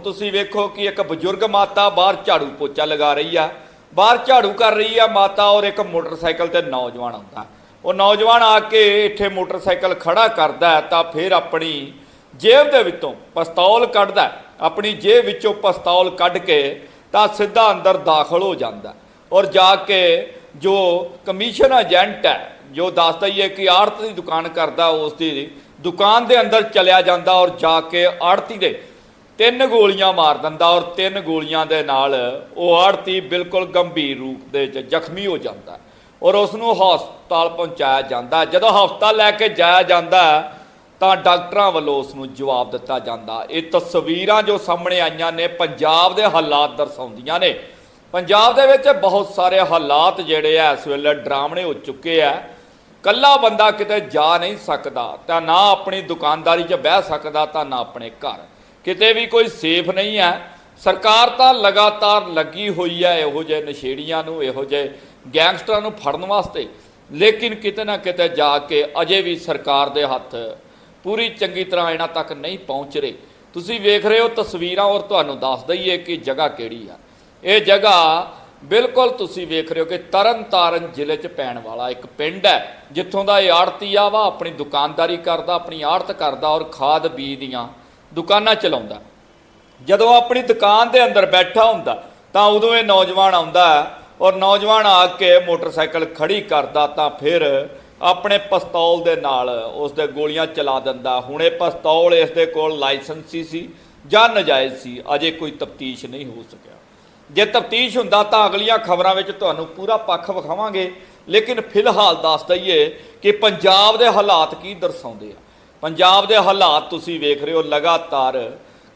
ਤੁਸੀਂ ਵੇਖੋ ਕਿ ਇੱਕ ਬਜ਼ੁਰਗ ਮਾਤਾ ਬਾਹਰ ਝਾੜੂ ਪੋਚਾ ਲਗਾ ਰਹੀ ਆ, ਬਾਹਰ ਝਾੜੂ ਕਰ ਰਹੀ ਆ, ਮਾਤਾ ਔਰ ਇੱਕ ਮੋਟਰਸਾਈਕਲ ਤੇ ਨੌਜਵਾਨ ਆਉਂਦਾ। ਉਹ ਨੌਜਵਾਨ ਆ ਕੇ ਇੱਥੇ ਮੋਟਰਸਾਈਕਲ ਖੜਾ ਕਰਦਾ ਤਾਂ ਫਿਰ ਆਪਣੀ ਜੇਬ ਦੇ ਵਿੱਚੋਂ ਪਿਸਤੌਲ ਕੱਢਦਾ ਆਪਣੀ ਜੇਬ ਵਿੱਚੋਂ ਪਿਸਤੌਲ ਕੱਢ ਕੇ ਤਾਂ ਸਿੱਧਾ ਅੰਦਰ ਦਾਖਲ ਹੋ ਜਾਂਦਾ। ਔਰ ਜਾ ਕੇ ਜੋ ਕਮਿਸ਼ਨ ਏਜੰਟ ਹੈ, ਜੋ ਦੱਸਦਾ ਹੀ ਹੈ ਕਿ ਆੜਤ ਦੀ ਦੁਕਾਨ ਕਰਦਾ, ਉਸ ਦੀ ਦੁਕਾਨ ਦੇ ਅੰਦਰ ਚਲਿਆ ਜਾਂਦਾ ਔਰ ਜਾ ਕੇ ਆੜਤੀ ਦੇ ਤਿੰਨ ਗੋਲੀਆਂ ਮਾਰ ਦਿੰਦਾ ਔਰ ਤਿੰਨ ਗੋਲੀਆਂ ਦੇ ਨਾਲ ਉਹ ਆੜਤੀ ਬਿਲਕੁਲ ਗੰਭੀਰ ਰੂਪ ਦੇ ਵਿੱਚ ਜ਼ਖਮੀ ਹੋ ਜਾਂਦਾ ਔਰ ਉਸ ਨੂੰ ਹਸਪਤਾਲ ਪਹੁੰਚਾਇਆ ਜਾਂਦਾ। ਜਦੋਂ ਹਸਪਤਾਲ ਲੈ ਕੇ ਜਾਇਆ ਜਾਂਦਾ ਤਾਂ ਡਾਕਟਰਾਂ ਵੱਲੋਂ ਉਸ ਨੂੰ ਜਵਾਬ ਦਿੱਤਾ ਜਾਂਦਾ। ਇਹ ਤਸਵੀਰਾਂ ਜੋ ਸਾਹਮਣੇ ਆਈਆਂ ਨੇ ਪੰਜਾਬ ਦੇ ਹਾਲਾਤ ਦਰਸਾਉਂਦੀਆਂ ਨੇ। ਪੰਜਾਬ ਦੇ ਵਿੱਚ ਬਹੁਤ ਸਾਰੇ ਹਾਲਾਤ ਜਿਹੜੇ ਆ ਇਸ ਵੇਲੇ ਡਰਾਮਣੇ ਹੋ ਚੁੱਕੇ ਆ। ਕੱਲਾ ਬੰਦਾ ਕਿਤੇ ਜਾ ਨਹੀਂ ਸਕਦਾ, ਤਾਂ ਨਾ ਆਪਣੀ ਦੁਕਾਨਦਾਰੀ 'ਚ ਬਹਿ ਸਕਦਾ, ਤਾਂ ਨਾ ਆਪਣੇ ਘਰ। ਕਿਤੇ ਵੀ ਕੋਈ ਸੇਫ ਨਹੀਂ ਹੈ। ਸਰਕਾਰ ਤਾਂ ਲਗਾਤਾਰ ਲੱਗੀ ਹੋਈ ਹੈ ਇਹੋ ਜਿਹੇ ਨਸ਼ੇੜੀਆਂ ਨੂੰ, ਇਹੋ ਜਿਹੇ ਗੈਂਗਸਟਰਾਂ ਨੂੰ ਫੜਨ ਵਾਸਤੇ। ਲੇਕਿਨ ਕਿਤੇ ਨਾ ਕਿਤੇ ਜਾ ਕੇ ਅਜੇ ਵੀ ਸਰਕਾਰ ਦੇ ਹੱਥ ਪੂਰੀ ਚੰਗੀ ਤਰ੍ਹਾਂ ਇਹਨਾਂ ਤੱਕ ਨਹੀਂ ਪਹੁੰਚ ਰਹੇ। ਤੁਸੀਂ ਵੇਖ ਰਹੇ ਹੋ ਤਸਵੀਰਾਂ ਔਰ ਤੁਹਾਨੂੰ ਦੱਸ ਦਈਏ ਕਿ ਜਗ੍ਹਾ ਕਿਹੜੀ ਆ। ਇਹ ਜਗ੍ਹਾ ਬਿਲਕੁਲ ਤੁਸੀਂ ਵੇਖ ਰਹੇ ਹੋ ਕਿ ਤਰਨਤਾਰਨ ਜ਼ਿਲ੍ਹੇ 'ਚ ਪੈਣ ਵਾਲਾ ਇੱਕ ਪਿੰਡ ਹੈ, ਜਿੱਥੋਂ ਦਾ ਇਹ ਆੜਤੀ ਆ ਵਾ, ਆਪਣੀ ਦੁਕਾਨਦਾਰੀ ਕਰਦਾ, ਆਪਣੀ ਆੜਤ ਕਰਦਾ ਔਰ ਖਾਦ ਬੀਜ ਦੀਆਂ ਦੁਕਾਨਾਂ ਚਲਾਉਂਦਾ। ਜਦੋਂ ਆਪਣੀ ਦੁਕਾਨ ਦੇ ਅੰਦਰ ਬੈਠਾ ਹੁੰਦਾ, ਤਾਂ ਉਦੋਂ ਇਹ ਨੌਜਵਾਨ ਆਉਂਦਾ ਔਰ ਨੌਜਵਾਨ ਆ ਕੇ ਮੋਟਰਸਾਈਕਲ ਖੜੀ ਕਰਦਾ, ਤਾਂ ਫਿਰ ਆਪਣੇ ਪਿਸਤੌਲ ਦੇ ਨਾਲ ਉਸ ਦੇ ਗੋਲੀਆਂ ਚਲਾ ਦਿੰਦਾ। ਹੁਣ ਇਹ ਪਿਸਤੌਲ ਇਸ ਦੇ ਕੋਲ ਲਾਇਸੈਂਸੀ ਸੀ ਜਾਂ ਨਜਾਇਜ਼ ਸੀ, ਅਜੇ ਕੋਈ ਤਫਤੀਸ਼ ਨਹੀਂ ਹੋ ਸਕਿਆ। ਜੇ ਤਫਤੀਸ਼ ਹੁੰਦਾ ਤਾਂ ਅਗਲੀਆਂ ਖਬਰਾਂ ਵਿੱਚ ਤੁਹਾਨੂੰ ਪੂਰਾ ਪੱਖ ਵਿਖਾਵਾਂਗੇ, ਲੇਕਿਨ ਫਿਲਹਾਲ ਦੱਸ ਦਈਏ ਕਿ ਪੰਜਾਬ ਦੇ ਹਾਲਾਤ ਕੀ ਦਰਸਾਉਂਦੇ ਆ। ਪੰਜਾਬ ਦੇ ਹਾਲਾਤ ਤੁਸੀਂ ਵੇਖ ਰਹੇ ਹੋ ਲਗਾਤਾਰ।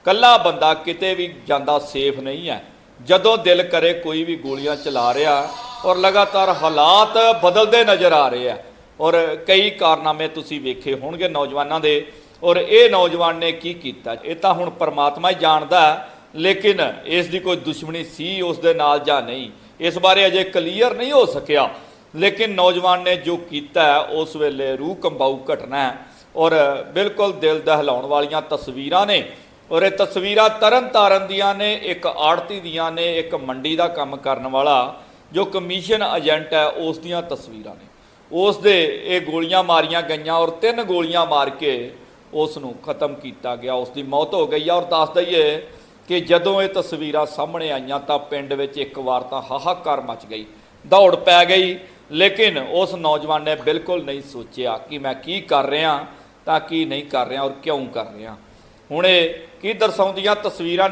ਕੱਲਾ ਬੰਦਾ ਕਿਤੇ ਵੀ ਜਾਂਦਾ ਸੇਫ ਨਹੀਂ ਹੈ। ਜਦੋਂ ਦਿਲ ਕਰੇ ਕੋਈ ਵੀ ਗੋਲੀਆਂ ਚਲਾ ਰਿਹਾ ਔਰ ਲਗਾਤਾਰ ਹਾਲਾਤ ਬਦਲਦੇ ਨਜ਼ਰ ਆ ਰਹੇ ਆ ਔਰ ਕਈ ਕਾਰਨਾਮੇ ਤੁਸੀਂ ਵੇਖੇ ਹੋਣਗੇ ਨੌਜਵਾਨਾਂ ਦੇ ਔਰ ਇਹ ਨੌਜਵਾਨ ਨੇ ਕੀ ਕੀਤਾ? ਇਹ ਤਾਂ ਹੁਣ ਪਰਮਾਤਮਾ ਹੀ ਜਾਣਦਾ ਲੇਕਿਨ ਇਸ ਦੀ ਕੋਈ ਦੁਸ਼ਮਣੀ ਸੀ ਉਸ ਦੇ ਨਾਲ ਜਾਂ ਨਹੀਂ? ਇਸ ਬਾਰੇ ਅਜੇ ਕਲੀਅਰ ਨਹੀਂ ਹੋ ਸਕਿਆ। ਲੇਕਿਨ ਨੌਜਵਾਨ ਨੇ ਜੋ ਕੀਤਾ ਉਸ ਵੇਲੇ ਰੂਹ ਕੰਬਾਊ ਘਟਨਾ ਹੈ। ਔਰ ਬਿਲਕੁਲ ਦਿਲ ਦਹਿਲਾਉਣ ਵਾਲੀਆਂ ਤਸਵੀਰਾਂ ਨੇ। ਔਰ ਇਹ ਤਸਵੀਰਾਂ ਤਰਨ ਤਾਰਨ ਦੀਆਂ ਨੇ, ਇੱਕ ਆੜਤੀ ਦੀਆਂ ਨੇ, ਇੱਕ ਮੰਡੀ ਦਾ ਕੰਮ ਕਰਨ ਵਾਲਾ ਜੋ ਕਮਿਸ਼ਨ ਏਜੰਟ ਹੈ, ਉਸ ਦੀਆਂ ਤਸਵੀਰਾਂ ਨੇ। ਉਸ ਦੇ ਇਹ ਗੋਲੀਆਂ ਮਾਰੀਆਂ ਗਈਆਂ ਔਰ ਤਿੰਨ ਗੋਲੀਆਂ ਮਾਰ ਕੇ ਉਸ ਨੂੰ ਖਤਮ ਕੀਤਾ ਗਿਆ। ਉਸ ਦੀ ਮੌਤ ਹੋ ਗਈ ਆ ਔਰ ਦੱਸ ਦਈਏ ਕਿ ਜਦੋਂ ਇਹ ਤਸਵੀਰਾਂ ਸਾਹਮਣੇ ਆਈਆਂ ਤਾਂ ਪਿੰਡ ਵਿੱਚ ਇੱਕ ਵਾਰ ਤਾਂ ਹਾਹਾਕਾਰ ਮਚ ਗਈ। ਦੌੜ ਪੈ ਗਈ, ਲੇਕਿਨ ਉਸ ਨੌਜਵਾਨ ਨੇ ਬਿਲਕੁਲ ਨਹੀਂ ਸੋਚਿਆ ਕਿ ਮੈਂ ਕੀ ਕਰ ਰਿਹਾ। ਤਾਂ ਕੀ ਨਹੀਂ ਕਰ ਰਿਹਾ ਔਰ ਕਿਉਂ ਕਰ ਰਿਹਾ? ਹੁਣ ਇਹ ਕੀ ਦਰਸਾਉਂਦੀਆਂ ਤਸਵੀਰਾਂ ਨੇ